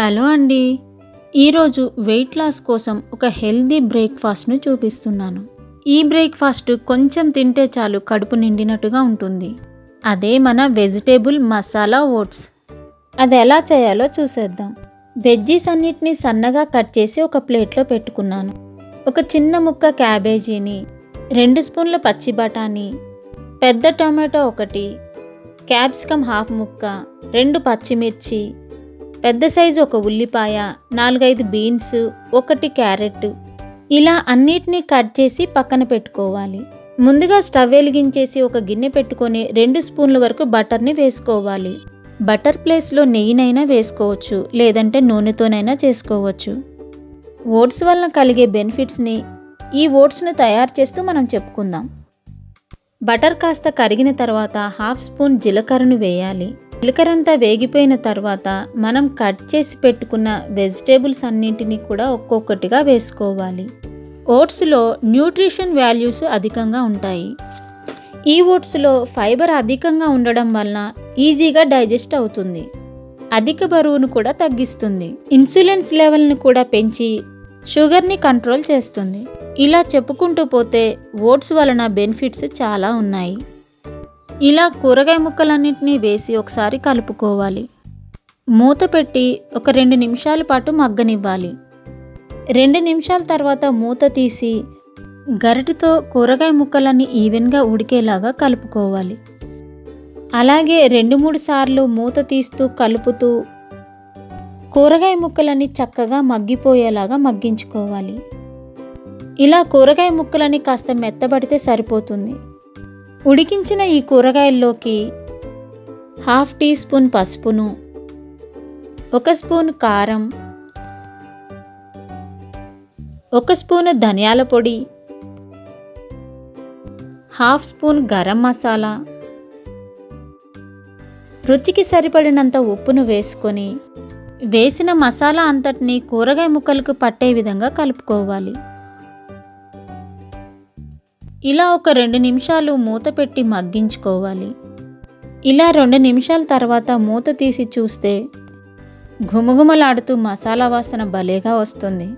Hello అండి. ఈరోజు weight loss కోసం ఒక హెల్దీ బ్రేక్ఫాస్ట్ను చూపిస్తున్నాను. ఈ బ్రేక్ఫాస్ట్ కొంచెం తింటే చాలు కడుపు నిండినట్టుగా ఉంటుంది. అదే మన వెజిటేబుల్ మసాలా ఓట్స్. అది ఎలా చేయాలో చూసేద్దాం. వెజ్జీస్ అన్నిటిని సన్నగా కట్ చేసి ఒక ప్లేట్లో పెట్టుకున్నాను. ఒక చిన్న ముక్క క్యాబేజీని రెండు స్పూన్ల పచ్చి బఠానీ పెద్ద టమాటో ఒకటి క్యాప్సికమ్ హాఫ్ ముక్క రెండు పచ్చిమిర్చి పెద్ద సైజు ఒక ఉల్లిపాయ నాలుగైదు బీన్స్ ఒకటి క్యారెట్. ఇలా అన్నిటినీ కట్ చేసి పక్కన పెట్టుకోవాలి. ముందుగా స్టవ్ వెలిగించేసి ఒక గిన్నె పెట్టుకొని రెండు స్పూన్ల వరకు బటర్ని వేసుకోవాలి. బటర్ ప్లేస్లో నెయ్యినైనా వేసుకోవచ్చు లేదంటే నూనెతోనైనా చేసుకోవచ్చు. ఓట్స్ వలన కలిగే బెనిఫిట్స్ని ఈ ఓట్స్ను తయారు చేస్తూ మనం చెప్పుకుందాం. బటర్ కాస్త కరిగిన తర్వాత హాఫ్ స్పూన్ జీలకర్రను వేయాలి. జీలకర్ర వేగిపోయిన తర్వాత మనం కట్ చేసి పెట్టుకున్న వెజిటేబుల్స్ అన్నింటినీ కూడా ఒక్కొక్కటిగా వేసుకోవాలి. ఓట్స్లో న్యూట్రిషన్ వాల్యూస్ అధికంగా ఉంటాయి. ఈ ఓట్స్లో ఫైబర్ అధికంగా ఉండడం వలన ఈజీగా డైజెస్ట్ అవుతుంది. అధిక బరువును కూడా తగ్గిస్తుంది. ఇన్సులిన్స్ లెవెల్ని కూడా పెంచి షుగర్ని కంట్రోల్ చేస్తుంది. ఇలా చెప్పుకుంటూ పోతే ఓట్స్ వలన బెనిఫిట్స్ చాలా ఉన్నాయి. ఇలా కూరగాయ ముక్కలన్నింటినీ వేసి ఒకసారి కలుపుకోవాలి. మూత పెట్టి ఒక రెండు నిమిషాల పాటు మగ్గనివ్వాలి. రెండు నిమిషాల తర్వాత మూత తీసి గరిటతో కూరగాయ ముక్కలన్నీ ఈవెన్గా ఉడికేలాగా కలుపుకోవాలి. అలాగే రెండు మూడు సార్లు మూత తీస్తూ కలుపుతూ కూరగాయ ముక్కలన్నీ చక్కగా మగ్గిపోయేలాగా మగ్గించుకోవాలి. ఇలా కూరగాయ ముక్కలని కాస్త మెత్తబడితే సరిపోతుంది. ఉడికించిన ఈ కూరగాయల్లోకి హాఫ్ టీ స్పూన్ పసుపును ఒక స్పూన్ కారం ఒక స్పూను ధనియాల పొడి హాఫ్ స్పూన్ గరం మసాలా రుచికి సరిపడినంత ఉప్పును వేసుకొని వేసిన మసాలా అంతటిని కూరగాయ ముక్కలకు పట్టే విధంగా కలుపుకోవాలి. ఇలా ఒక రెండు నిమిషాలు మూత పెట్టి మగ్గించుకోవాలి. ఇలా రెండు నిమిషాల తర్వాత మూత తీసి చూస్తే ఘుమఘుమలాడుతూ మసాలా వాసన భలేగా వస్తుంది.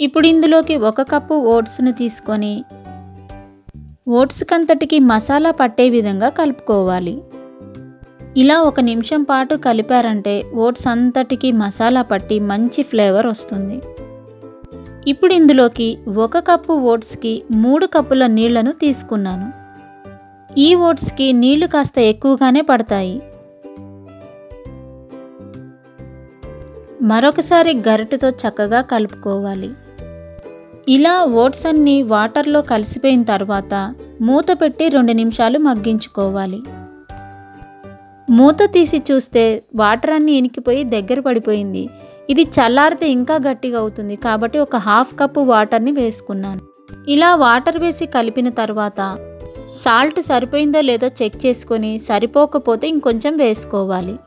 ఇప్పుడు ఇందులోకి ఒక కప్పు ఓట్స్ను తీసుకొని ఓట్స్కంతటికి మసాలా పట్టే విధంగా కలుపుకోవాలి. ఇలా ఒక నిమిషం పాటు కలిపారంటే ఓట్స్ అంతటికి మసాలా పట్టి మంచి ఫ్లేవర్ వస్తుంది. ఇప్పుడు ఇందులోకి ఒక కప్పు ఓట్స్కి మూడు కప్పుల నీళ్ళను తీసుకున్నాను. ఈ ఓట్స్కి నీళ్ళు కాస్త ఎక్కువగానే పడతాయి. మరొకసారి గరిటెతో చక్కగా కలుపుకోవాలి. ఇలా ఓట్స్ అన్ని వాటర్లో కలిసిపోయిన తర్వాత మూత పెట్టి రెండు నిమిషాలు మగ్గించుకోవాలి. మూత తీసి చూస్తే వాటర్ అన్నీ ఇనికిపోయి దగ్గర పడిపోయింది. ఇది చల్లారితే ఇంకా గట్టిగా అవుతుంది. కాబట్టి ఒక హాఫ్ కప్పు వాటర్ని వేసుకున్నాను. ఇలా వాటర్ వేసి కలిపిన తర్వాత సాల్ట్ సరిపోయిందో లేదో చెక్ చేసుకొని సరిపోకపోతే ఇంకొంచెం వేసుకోవాలి.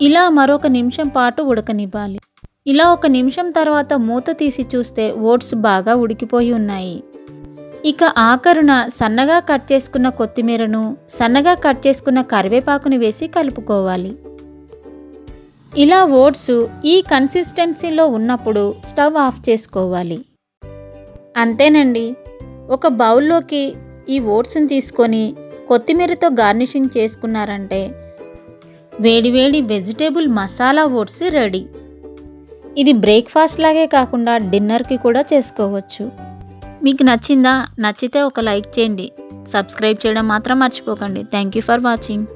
ఇలా మరొక నిమిషం పాటు ఉడకనివ్వాలి. ఇలా ఒక నిమిషం తర్వాత మూత తీసి చూస్తే ఓట్స్ బాగా ఉడికిపోయి ఉన్నాయి. ఇక ఆఖరున సన్నగా కట్ చేసుకున్న కొత్తిమీరను సన్నగా కట్ చేసుకున్న కరివేపాకుని వేసి కలుపుకోవాలి. ఇలా ఓట్స్ ఈ కన్సిస్టెన్సీలో ఉన్నప్పుడు స్టవ్ ఆఫ్ చేసుకోవాలి. అంతేనండి. ఒక బౌల్లోకి ఈ ఓట్స్ని తీసుకొని కొత్తిమీరతో గార్నిషింగ్ చేసుకున్నారంటే వేడివేడి వెజిటేబుల్ మసాలా ఓట్స్ రెడీ. ఇది బ్రేక్ఫాస్ట్ లాగే కాకుండా డిన్నర్కి కూడా చేసుకోవచ్చు. మీకు నచ్చిందా? నచ్చితే ఒక లైక్ చేయండి. సబ్స్క్రైబ్ చేయడం మాత్రం మర్చిపోకండి. Thank you for watching.